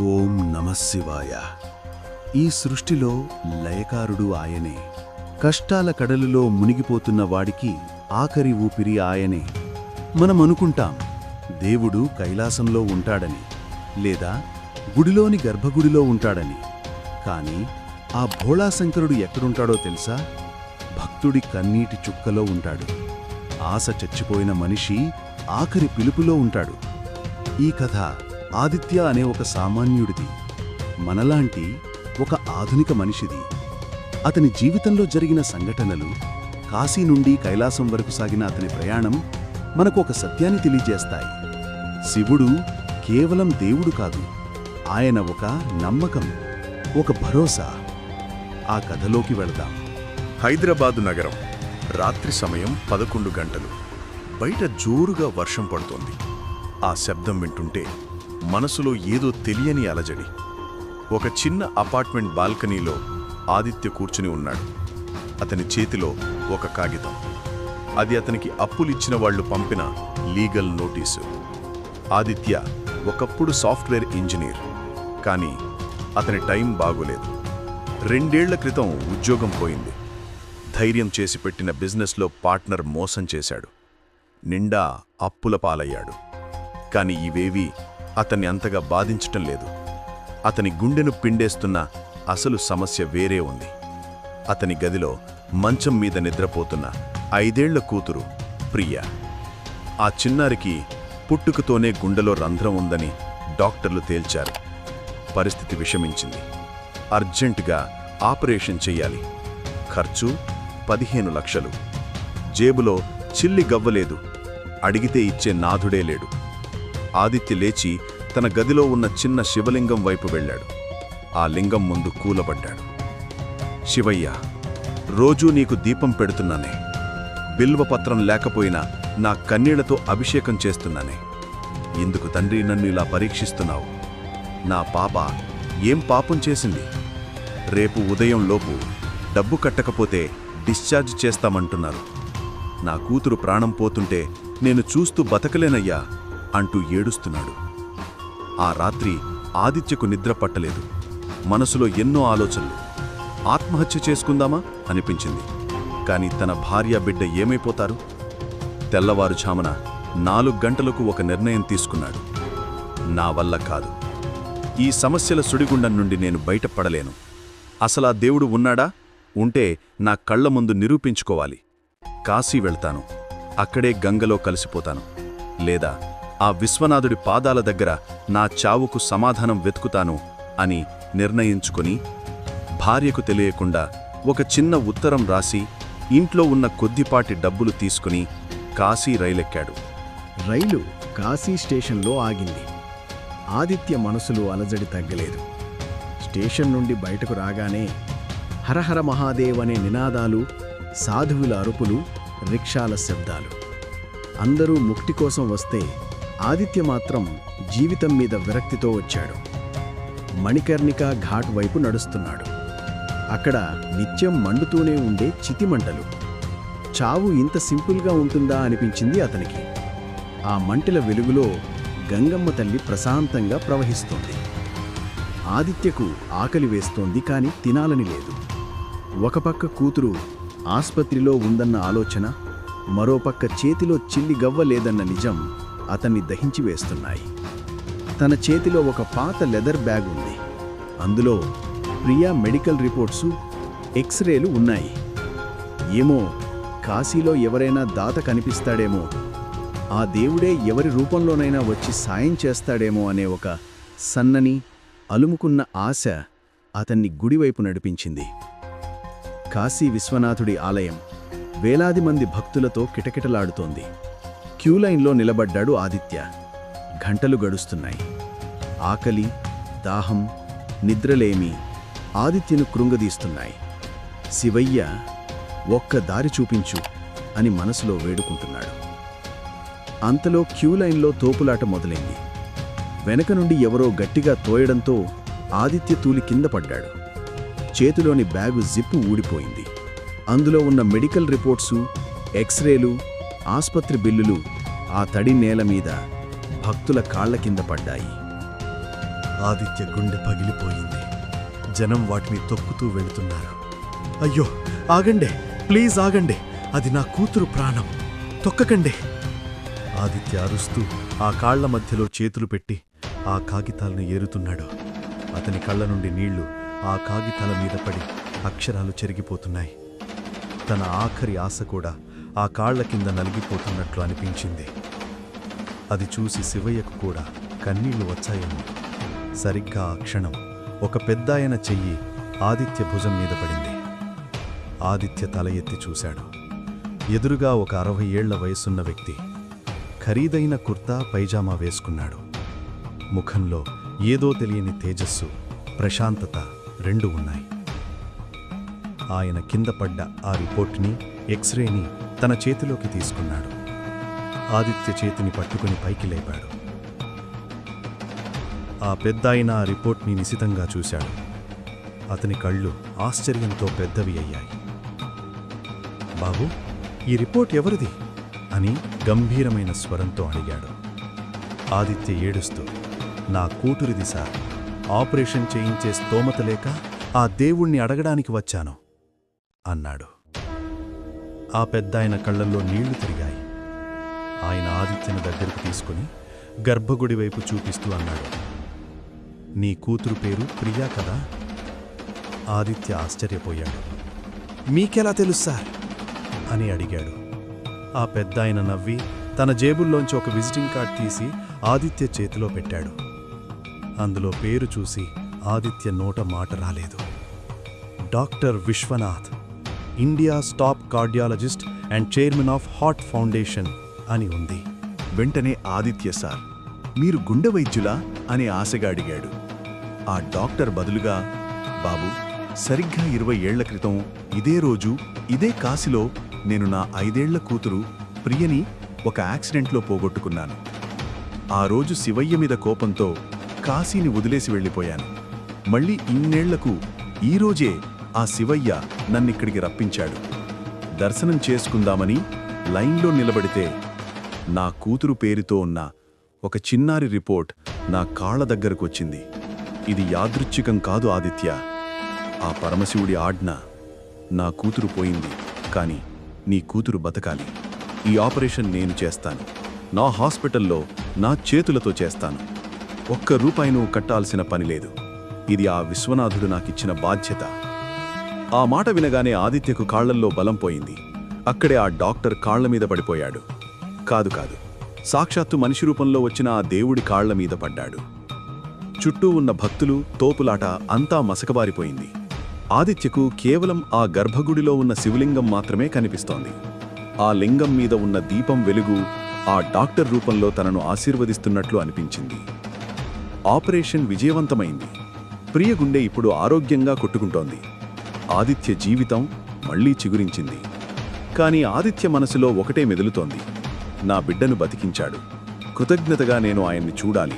ఓం నమశివాయ ఈ సృష్టిలో లయకారుడు ఆయనే. కష్టాల కడలులో మునిగిపోతున్న వాడికి ఆఖరి ఊపిరి ఆయనే. మనం అనుకుంటాం దేవుడు కైలాసంలో ఉంటాడని లేదా గుడిలోని గర్భగుడిలో ఉంటాడని. కాని ఆ భోళాశంకరుడు ఎక్కడుంటాడో తెలుసా? భక్తుడి కన్నీటి చుక్కలో ఉంటాడు. ఆశ చచ్చిపోయిన మనిషి ఆఖరి పిలుపులో ఉంటాడు. ఈ కథ ఆదిత్య అనే ఒక సామాన్యుడిది. మనలాంటి ఒక ఆధునిక మనిషిది. అతని జీవితంలో జరిగిన సంఘటనలు కాశీ నుండి కైలాసం వరకు సాగిన అతని ప్రయాణం మనకు ఒక సత్యాన్ని తెలియజేస్తాయి. శివుడు కేవలం దేవుడు కాదు ఆయన ఒక నమ్మకం ఒక భరోసా. ఆ కథలోకి వెళదాం. హైదరాబాదు నగరం రాత్రి సమయం పదకొండు గంటలు. బయట జోరుగా వర్షం పడుతోంది. ఆ శబ్దం వింటుంటే మనసులో ఏదో తెలియని అలజడి. ఒక చిన్న అపార్ట్మెంట్ బాల్కనీలో ఆదిత్య కూర్చుని ఉన్నాడు. అతని చేతిలో ఒక కాగితం. అది అతనికి అప్పులిచ్చిన వాళ్ళు పంపిన లీగల్ నోటీసు. ఆదిత్య ఒకప్పుడు సాఫ్ట్వేర్ ఇంజనీర్ కానీ అతని టైం బాగోలేదు. రెండేళ్ళ క్రితం ఉద్యోగం పోయింది. ధైర్యం చేసి పెట్టిన బిజినెస్లో పార్ట్నర్ మోసం చేశాడు. నిండా అప్పుల పాలయ్యాడు. కాని ఇవేవీ అతన్ని అంతగా బాధించటం లేదు. అతని గుండెను పిండేస్తున్న అసలు సమస్య వేరే ఉంది. అతని గదిలో మంచం మీద నిద్రపోతున్న ఐదేళ్ళ కూతురు ప్రియ. ఆ చిన్నారికి పుట్టుకతోనే గుండెలో రంధ్రం ఉందని డాక్టర్లు తేల్చారు. పరిస్థితి విషమించింది. అర్జెంటుగా ఆపరేషన్ చెయ్యాలి ఖర్చు పదిహేను లక్షలు. జేబులో చిల్లి గవ్వలేదు. అడిగితే ఇచ్చే నాథుడే లేడు. ఆదిత్య లేచి తన గదిలో ఉన్న చిన్న శివలింగం వైపు వెళ్ళాడు. ఆ లింగం ముందు కూలబడ్డాడు. శివయ్య రోజూ నీకు దీపం పెడుతున్నానే. బిల్వపత్రం లేకపోయినా నా కన్నీళ్ళతో అభిషేకం చేస్తున్నానే. ఇందుకు తండ్రి నన్ను ఇలా పరీక్షిస్తున్నావు. నా పాప ఏం పాపం చేసింది? రేపు ఉదయం లోపు డబ్బు కట్టకపోతే డిశ్చార్జ్ చేస్తామంటున్నారు. నా కూతురు ప్రాణం పోతుంటే నేను చూస్తూ బతకలేనయ్యా. అంటూ ఏడుస్తున్నాడు. ఆ రాత్రి ఆదిత్యకు నిద్ర పట్టలేదు. మనసులో ఎన్నో ఆలోచనలు. ఆత్మహత్య చేసుకుందామా? అనిపించింది. కాని తన భార్య బిడ్డ ఏమైపోతారు? తెల్లవారుఝామున నాలుగు గంటలకు ఒక నిర్ణయం తీసుకున్నాడు. నా వల్ల కాదు. ఈ సమస్యల సుడిగుండం నుండి నేను బయటపడలేను. అసలా దేవుడు ఉన్నాడా? ఉంటే నా కళ్ళ ముందు నిరూపించుకోవాలి. కాశీ వెళ్తాను. అక్కడే గంగలో కలిసిపోతాను. లేదా ఆ విశ్వనాథుడి పాదాల దగ్గర నా చావుకు సమాధానం వెతుకుతాను అని నిర్ణయించుకుని భార్యకు తెలియకుండా ఒక చిన్న ఉత్తరం రాసి ఇంట్లో ఉన్న కొద్దిపాటి డబ్బులు తీసుకుని కాశీ రైలెక్కాడు. రైలు కాశీ స్టేషన్లో ఆగింది. ఆదిత్య మనసులో అలజడి తగ్గలేదు. స్టేషన్ నుండి బయటకు రాగానే హరహర మహాదేవ్ అనే నినాదాలు సాధువుల అరుపులు రిక్షాల శబ్దాలు. అందరూ ముక్తి కోసం వస్తే ఆదిత్య మాత్రం జీవితం మీద విరక్తితో వచ్చాడు. మణికర్ణిక ఘాట్ వైపు నడుస్తున్నాడు. అక్కడ నిత్యం మండుతూనే ఉండే చితిమంటలు. చావు ఇంత సింపుల్గా ఉంటుందా అనిపించింది అతనికి. ఆ మంటల వెలుగులో గంగమ్మ తల్లి ప్రశాంతంగా ప్రవహిస్తోంది. ఆదిత్యకు ఆకలి వేస్తోంది కాని తినాలని లేదు. ఒకపక్క కూతురు ఆస్పత్రిలో ఉందన్న ఆలోచన మరోపక్క చేతిలో చిల్లి గవ్వ లేదన్న నిజం అతన్ని దహించి వేస్తున్నాయి. తన చేతిలో ఒక పాత లెదర్ బ్యాగ్ ఉంది. అందులో ప్రియా మెడికల్ రిపోర్ట్సు ఎక్స్రేలు ఉన్నాయి. ఏమో కాశీలో ఎవరైనా దాత కనిపిస్తాడేమో. ఆ దేవుడే ఎవరి రూపంలోనైనా వచ్చి సాయం చేస్తాడేమో అనే ఒక సన్నని అలుముకున్న ఆశ అతన్ని గుడివైపు నడిపించింది. కాశీ విశ్వనాథుడి ఆలయం వేలాది మంది భక్తులతో కిటకిటలాడుతోంది. క్యూలైన్లో నిలబడ్డాడు ఆదిత్య. గంటలు గడుస్తున్నాయి. ఆకలి దాహం నిద్రలేమి ఆదిత్యను కృంగదీస్తున్నాయి. శివయ్య ఒక్క దారి చూపించు అని మనసులో వేడుకుంటున్నాడు. అంతలో క్యూలైన్లో తోపులాట మొదలైంది. వెనక నుండి ఎవరో గట్టిగా తోయడంతో ఆదిత్య తూలి కింద పడ్డాడు. చేతిలోని బ్యాగు జిప్పు ఊడిపోయింది. అందులో ఉన్న మెడికల్ రిపోర్ట్సు ఎక్స్రేలు ఆస్పత్రి బిల్లులు ఆ తడి నేల మీద భక్తుల కాళ్ళ కింద పడ్డాయి. ఆదిత్య గుండె పగిలిపోయింది. జనం వాటిని తొక్కుతూ వెళుతున్నారు. అయ్యో ఆగండి ప్లీజ్ ఆగండి. అది నా కూతురు ప్రాణం. తొక్కకండి. ఆదిత్య అరుస్తూ ఆ కాళ్ళ మధ్యలో చేతులు పెట్టి ఆ కాగితాలను ఏరుతున్నాడు. అతని కళ్ళ నుండి నీళ్ళు ఆ కాగితాల మీద పడి అక్షరాలు చెరిగిపోతున్నాయి. తన ఆఖరి ఆశ కూడా ఆ కాళ్ళ కింద నలిగిపోతున్నట్లు అనిపించింది. అది చూసి శివయ్యకు కూడా కన్నీళ్ళు వచ్చాయేమో. సరిగ్గా ఆ క్షణం ఒక పెద్దాయన చెయ్యి ఆదిత్య భుజం మీద పడింది. ఆదిత్య తల ఎత్తి చూశాడు. ఎదురుగా ఒక అరవై ఏళ్ళ వయసున్న వ్యక్తి ఖరీదైన కుర్తా పైజామా వేసుకున్నాడు. ముఖంలో ఏదో తెలియని తేజస్సు ప్రశాంతత రెండు ఉన్నాయి. ఆయన కింద పడ్డ ఆ రిపోర్ట్ని ఎక్స్రేని తన చేతిలోకి తీసుకున్నాడు. ఆదిత్య చేతిని పట్టుకుని పైకి లేపాడు. ఆ పెద్దాయన ఆ రిపోర్ట్ని నిశితంగా చూశాడు. అతని కళ్ళు ఆశ్చర్యంతో పెద్దవి అయ్యాయి. బాబు ఈ రిపోర్ట్ ఎవరిది? అని గంభీరమైన స్వరంతో అడిగాడు. ఆదిత్య ఏడుస్తూ నా కూతురిది సార్. ఆపరేషన్ చేయించే స్తోమత లేక ఆ దేవుణ్ణి అడగడానికి వచ్చాను అన్నాడు. ఆ పెద్దాయన కళ్ళల్లో నీళ్ళు తిరిగాయి. ఆయన ఆదిత్యను దగ్గరకు తీసుకుని గర్భగుడి వైపు చూపిస్తూ అన్నాడు. నీ కూతురు పేరు ప్రియా కదా? ఆదిత్య ఆశ్చర్యపోయాడు. మీకెలా తెలుసు సార్? అని అడిగాడు. ఆ పెద్దాయన నవ్వి తన జేబుల్లోంచి ఒక విజిటింగ్ కార్డ్ తీసి ఆదిత్య చేతిలో పెట్టాడు. అందులో పేరు చూసి ఆదిత్య నోట మాట రాలేదు. Doctor Vishwanath India's top cardiologist and chairman of heart foundation అని ఉంది. వెంటనే ఆదిత్య సార్ మీరు గుండె వైద్యులా అని ఆశగా అడిగాడు. ఆ డాక్టర్ బదులుగా బాబు సరిగ్గా ఇరవై ఏళ్ళ క్రితం ఇదే రోజు ఇదే కాశీలో నేను నా ఐదేళ్ళ కూతురు ప్రియని ఒక యాక్సిడెంట్లో పోగొట్టుకున్నాను. ఆ రోజు శివయ్య మీద కోపంతో కాశీని వదిలేసి వెళ్ళిపోయాను. మళ్ళీ ఇన్నేళ్ళకు ఈ రోజే ఆ శివయ్య నన్నిక్కడికి రప్పించాడు. దర్శనం చేసుకుందామని లైన్లో నిలబడితే నా కూతురు పేరుతో ఉన్న ఒక చిన్నారి రిపోర్ట్ నా కాళ్ళ దగ్గరకొచ్చింది. ఇది యాదృచ్ఛికం కాదు ఆదిత్య. ఆ పరమశివుడి ఆజ్ఞ నా కూతురు పోయింది. కాని నీ కూతురు బతకాలి. ఈ ఆపరేషన్ నేను చేస్తాను. నా హాస్పిటల్లో నా చేతులతో చేస్తాను. ఒక్క రూపాయి నువ్వు కట్టాల్సిన పని లేదు. ఇది ఆ విశ్వనాథుడు నాకిచ్చిన బాధ్యత. ఆ మాట వినగానే ఆదిత్యకు కాళ్ళల్లో బలం పోయింది. అక్కడే ఆ డాక్టర్ కాళ్ళ మీద పడిపోయాడు. కాదు కాదు. సాక్షాత్తు మనిషి రూపంలో వచ్చిన ఆ దేవుడి కాళ్ళ మీద పడ్డాడు. చుట్టూ ఉన్న భక్తులు తోపులాట అంతా మసకబారిపోయింది. ఆదిత్యకు కేవలం ఆ గర్భగుడిలో ఉన్న శివలింగం మాత్రమే కనిపిస్తోంది. ఆ లింగం మీద ఉన్న దీపం వెలుగు ఆ డాక్టర్ రూపంలో తనను ఆశీర్వదిస్తున్నట్లు అనిపించింది. ఆపరేషన్ విజయవంతమైంది. ప్రియ గుండె ఇప్పుడు ఆరోగ్యంగా కొట్టుకుంటోంది. ఆదిత్య జీవితం మళ్ళీ చిగురించింది. కాని ఆదిత్య మనసులో ఒకటే మెదులుతోంది. నా బిడ్డను బతికించాడు. కృతజ్ఞతగా నేను ఆయన్ని చూడాలి.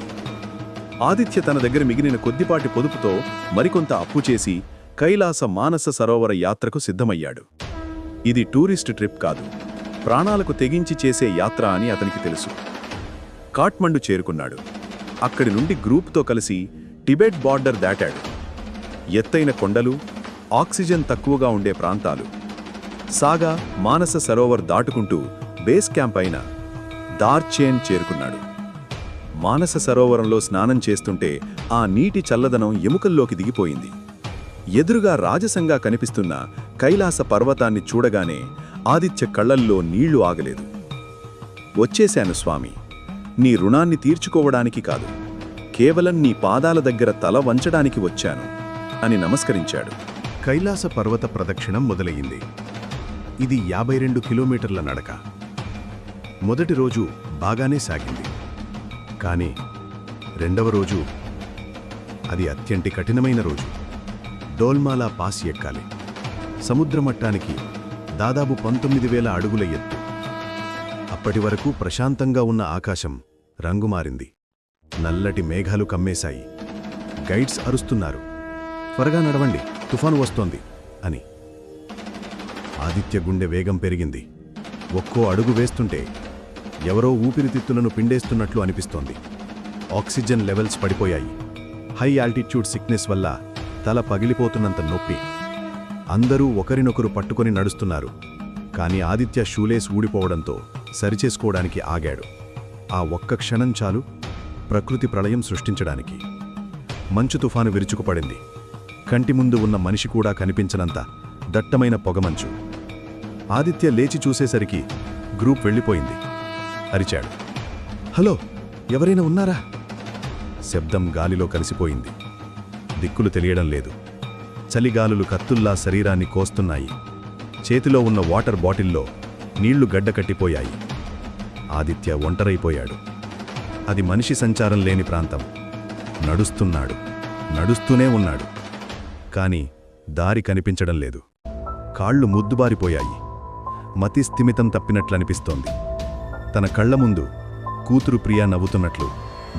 ఆదిత్య తన దగ్గర మిగిలిన కొద్దిపాటి పొదుపుతో మరికొంత అప్పు చేసి కైలాస మానస సరోవర యాత్రకు సిద్ధమయ్యాడు. ఇది టూరిస్ట్ ట్రిప్ కాదు. ప్రాణాలకు తెగించి చేసే యాత్ర అని అతనికి తెలుసు. కాట్మండు చేరుకున్నాడు. అక్కడి నుండి గ్రూప్తో కలిసి టిబెట్ బార్డర్ దాటాడు. ఎత్తైన కొండలు ఆక్సిజన్ తక్కువగా ఉండే ప్రాంతాలు. సాగా మానస సరోవర్ దాటుకుంటూ బేస్ క్యాంప్ అయిన దార్చేన్ చేరుకున్నాడు. మానస సరోవరంలో స్నానం చేస్తుంటే ఆ నీటి చల్లదనం ఎముకల్లోకి దిగిపోయింది. ఎదురుగా రాజసంగా కనిపిస్తున్న కైలాస పర్వతాన్ని చూడగానే ఆదిత్య కళ్ళల్లో నీళ్ళు ఆగలేదు. వచ్చేశాను స్వామి. నీ రుణాన్ని తీర్చుకోవడానికి కాదు. కేవలం నీ పాదాల దగ్గర తల వంచడానికి వచ్చాను అని నమస్కరించాడు. కైలాస పర్వత ప్రదక్షిణం మొదలయ్యింది. ఇది యాభై రెండు కిలోమీటర్ల నడక. మొదటి రోజు బాగానే సాగింది. కానీ రెండవ రోజు అది అత్యంటి కఠినమైన రోజు. డోల్మాలా పాస్ ఎక్కాలి. సముద్ర మట్టానికి దాదాపు పంతొమ్మిది వేల అడుగుల ఎత్తు. అప్పటి వరకు ప్రశాంతంగా ఉన్న ఆకాశం రంగు మారింది నల్లటి మేఘాలు కమ్మేశాయి. గైడ్స్ అరుస్తున్నారు. త్వరగా నడవండి తుఫాను వస్తోంది అని. ఆదిత్య గుండె వేగం పెరిగింది. ఒక్కో అడుగు వేస్తుంటే ఎవరో ఊపిరితిత్తులను పిండేస్తున్నట్లు అనిపిస్తోంది. ఆక్సిజన్ లెవెల్స్ పడిపోయాయి. హై ఆల్టిట్యూడ్ సిక్నెస్ వల్ల తల పగిలిపోతున్నంత నొప్పి. అందరూ ఒకరినొకరు పట్టుకొని నడుస్తున్నారు. కానీ ఆదిత్య షూలేస్ ఊడిపోవడంతో సరిచేసుకోవడానికి ఆగాడు. ఆ ఒక్క క్షణం చాలు ప్రకృతి ప్రళయం సృష్టించడానికి. మంచు తుఫాను విరుచుకుపడింది. కంటి ముందు ఉన్న మనిషి కూడా కనిపించనంత దట్టమైన పొగమంచు ఆదిత్య లేచి చూసేసరికి గ్రూప్ వెళ్ళిపోయింది. అరిచాడు. హలో ఎవరైనా ఉన్నారా? శబ్దం గాలిలో కలిసిపోయింది. దిక్కులు తెలియడం లేదు. చలిగాలులు కత్తుల్లా శరీరాన్ని కోస్తున్నాయి. చేతిలో ఉన్న వాటర్ బాటిల్లో నీళ్ళు గడ్డకట్టిపోయాయి ఆదిత్య ఒంటరైపోయాడు. అది మనిషి సంచారం లేని ప్రాంతం. నడుస్తున్నాడు. నడుస్తూనే ఉన్నాడు. కాని దారి కనిపించడం లేదు. కాళ్ళు ముద్దుబారిపోయాయి. మతి స్థిమితం తప్పినట్లనిపిస్తోంది. తన కళ్ళ ముందు కూతురు ప్రియా నవ్వుతున్నట్లు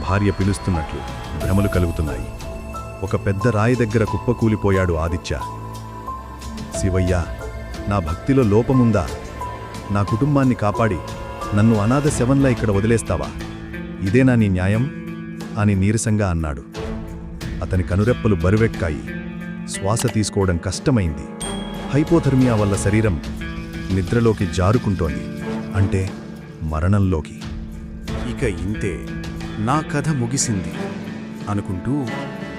భార్య పిలుస్తున్నట్లు భ్రమలు కలుగుతున్నాయి. ఒక పెద్ద రాయి దగ్గర కుప్పకూలిపోయాడు ఆదిత్య. శివయ్య నా భక్తిలో లోపముందా? నా కుటుంబాన్ని కాపాడి నన్ను అనాథ శవంలా ఇక్కడ వదిలేస్తావా? ఇదేనా నీ న్యాయం? అని నీరసంగా అన్నాడు. అతని కనురెప్పలు బరువెక్కాయి. శ్వాస తీసుకోవడం కష్టమైంది. హైపోథర్మియా వల్ల శరీరం నిద్రలోకి జారుకుంటోంది. అంటే మరణంలోకి. ఇక ఇంతే. నా కథ ముగిసింది అనుకుంటూ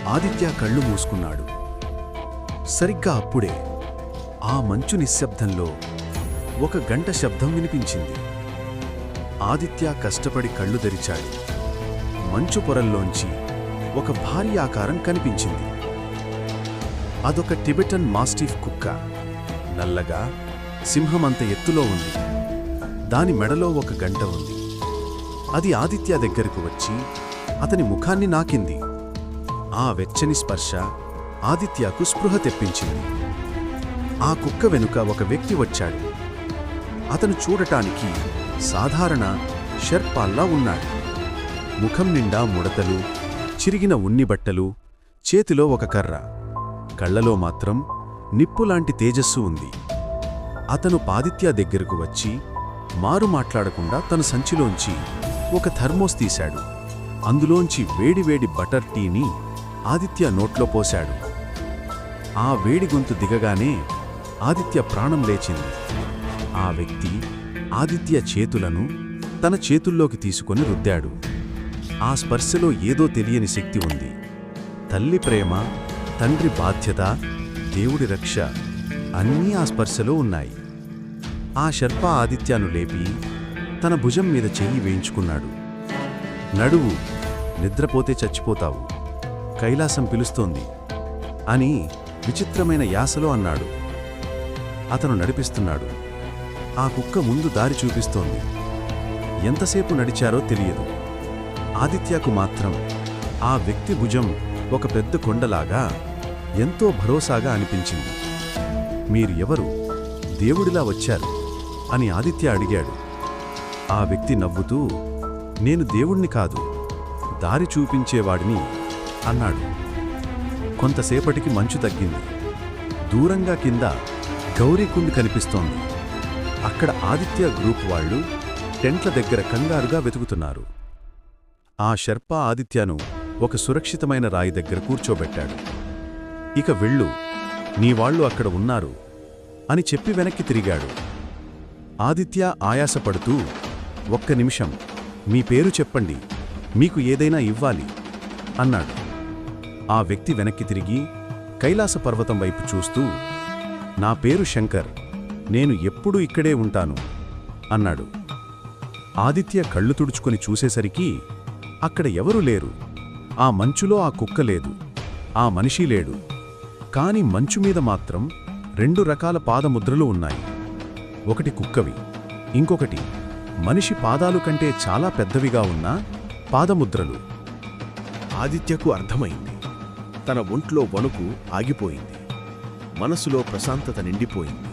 ఆదిత్య కళ్ళు మూసుకున్నాడు. సరిగ్గా అప్పుడే ఆ మంచు నిశ్శబ్దంలో ఒక గంట శబ్దం వినిపించింది. ఆదిత్య కష్టపడి కళ్ళు తెరిచాడు. మంచు పొరల్లోంచి ఒక భారీ ఆకారం కనిపించింది. అదొక టిబెటన్ మాస్టిఫ్ కుక్క. నల్లగా సింహమంత ఎత్తులో ఉంది. దాని మెడలో ఒక గంట ఉంది. అది ఆదిత్య దగ్గరకు వచ్చి అతని ముఖాన్ని నాకింది. ఆ వెచ్చని స్పర్శ ఆదిత్యకు స్పృహ తెప్పించింది. ఆ కుక్క వెనుక ఒక వ్యక్తి వచ్చాడు. అతను చూడటానికి సాధారణ షర్పాల్లా ఉన్నాడు. ముఖం నిండా ముడతలు చిరిగిన ఉన్ని బట్టలు చేతిలో ఒక కర్ర. కళ్ళలో మాత్రం నిప్పులాంటి తేజస్సు ఉంది. అతను పాదిత్య దగ్గరకు వచ్చి మారు మాట్లాడకుండా తన సంచిలోంచి ఒక థర్మోస్ తీశాడు. అందులోంచి వేడివేడి బటర్ టీని ఆదిత్య నోట్లో పోశాడు. ఆ వేడి గొంతు దిగగానే ఆదిత్య ప్రాణం లేచింది. ఆ వ్యక్తి ఆదిత్య చేతులను తన చేతుల్లోకి తీసుకొని రుద్దాడు. ఆ స్పర్శలో ఏదో తెలియని శక్తి ఉంది. తల్లి ప్రేమ తండ్రి బాధ్యత దేవుడి రక్ష అన్నీ ఆ స్పర్శలో ఉన్నాయి. ఆ శర్ప ఆదిత్యాను లేపి తన భుజం మీద చెయ్యి వేయించుకున్నాడు. నడువు నిద్రపోతే చచ్చిపోతావు. కైలాసం పిలుస్తోంది అని విచిత్రమైన యాసలో అన్నాడు. అతను నడిపిస్తున్నాడు. ఆ కుక్క ముందు దారి చూపిస్తోంది. ఎంతసేపు నడిచారో తెలియదు. ఆదిత్యకు మాత్రం ఆ వ్యక్తి భుజం ఒక పెద్ద కొండలాగా ఎంతో భరోసాగా అనిపించింది. మీరు ఎవరు? దేవుడిలా వచ్చారు అని ఆదిత్య అడిగాడు. ఆ వ్యక్తి నవ్వుతూ నేను దేవుణ్ణి కాదు దారి చూపించేవాడిని అన్నాడు. కొంతసేపటికి మంచు తగ్గింది. దూరంగా కింద గౌరీకుండ్ కనిపిస్తోంది. అక్కడ ఆదిత్య గ్రూప్ వాళ్ళు టెంట్ల దగ్గర కంగారుగా వెతుకుతున్నారు. ఆ శర్ప ఆదిత్యను ఒక సురక్షితమైన రాయి దగ్గర కూర్చోబెట్టాడు. ఇక వెళ్ళు నీ వాళ్ళు అక్కడ ఉన్నారు అని చెప్పి వెనక్కి తిరిగాడు. ఆదిత్య ఆయాసపడుతూ ఒక్క నిమిషం మీ పేరు చెప్పండి మీకు ఏదైనా ఇవ్వాలి అన్నాడు. ఆ వ్యక్తి వెనక్కి తిరిగి కైలాస పర్వతం వైపు చూస్తూ నా పేరు శంకర్ నేను ఎప్పుడూ ఇక్కడే ఉంటాను అన్నాడు. ఆదిత్య కళ్ళు తుడుచుకొని చూసేసరికి అక్కడ ఎవరూ లేరు. ఆ మంచులో ఆ కుక్క లేదు. ఆ మనిషి లేడు. కాని మంచు మీద మాత్రం రెండు రకాల పాదముద్రలు ఉన్నాయి. ఒకటి కుక్కవి ఇంకొకటి మనిషి పాదాలు కంటే చాలా పెద్దవిగా ఉన్న పాదముద్రలు. ఆదిత్యకు అర్థమైంది. తన ఒంట్లో వణుకు ఆగిపోయింది. మనసులో ప్రశాంతత నిండిపోయింది.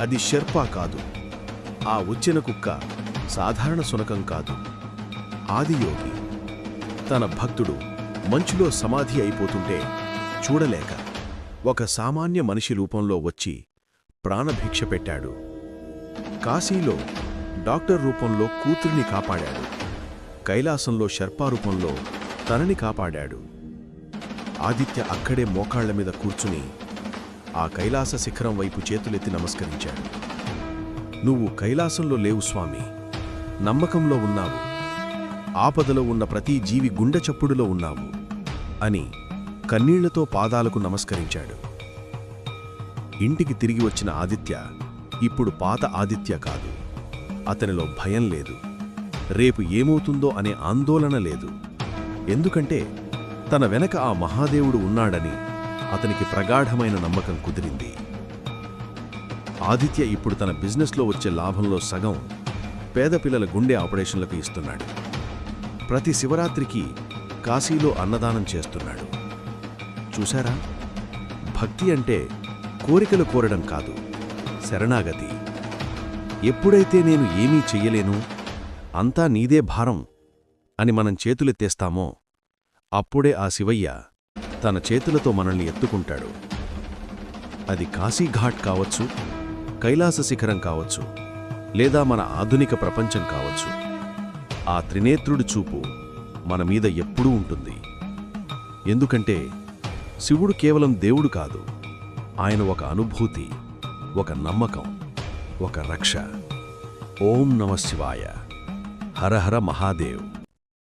అది షెర్పా కాదు. ఆ వచ్చిన కుక్క సాధారణ సునకం కాదు. ఆదియోగి. తన భక్తుడు మంచులో సమాధి అయిపోతుంటే చూడలేక ఒక సామాన్య మనిషి రూపంలో వచ్చి ప్రాణభిక్ష పెట్టాడు. కాశీలో డాక్టర్ రూపంలో కూతురిని కాపాడాడు. కైలాసంలో షర్పా రూపంలో తనని కాపాడాడు. ఆదిత్య అక్కడే మోకాళ్ళ మీద కూర్చుని ఆ కైలాస శిఖరం వైపు చేతులెత్తి నమస్కరించాడు. నువ్వు కైలాసంలో లేవు స్వామి. నమ్మకంలో ఉన్నావు. ఆపదలో ఉన్న ప్రతి జీవి గుండె చప్పుడులో ఉన్నావు అని కన్నీళ్ళతో పాదాలకు నమస్కరించాడు. ఇంటికి తిరిగి వచ్చిన ఆదిత్య ఇప్పుడు పాత ఆదిత్య కాదు. అతనిలో భయం లేదు. రేపు ఏమవుతుందో అనే ఆందోళన లేదు. ఎందుకంటే తన వెనక ఆ మహాదేవుడు ఉన్నాడని అతనికి ప్రగాఢమైన నమ్మకం కుదిరింది. ఆదిత్య ఇప్పుడు తన బిజినెస్లో వచ్చే లాభంలో సగం పేద పిల్లల గుండె ఆపరేషన్లకు ఇస్తున్నాడు. ప్రతి శివరాత్రికి కాశీలో అన్నదానం చేస్తున్నాడు. చూశారా? భక్తి అంటే కోరికలు కోరడం కాదు శరణాగతి. ఎప్పుడైతే నేను ఏమీ చెయ్యలేను అంతా నీదే భారం అని మనం చేతులెత్తేస్తామో అప్పుడే ఆ శివయ్య తన చేతులతో మనల్ని ఎత్తుకుంటాడు. అది కాశీఘాట్ కావచ్చు కైలాస శిఖరం కావచ్చు లేదా మన ఆధునిక ప్రపంచం కావచ్చు. ఆ త్రినేత్రుడి చూపు మన మీద ఎప్పుడూ ఉంటుంది. ఎందుకంటే శివుడు కేవలం దేవుడు కాదు ఆయన ఒక అనుభూతి ఒక నమ్మకం ఒక రక్ష. ఓం నమ శివాయ. హర హర మహాదేవ్.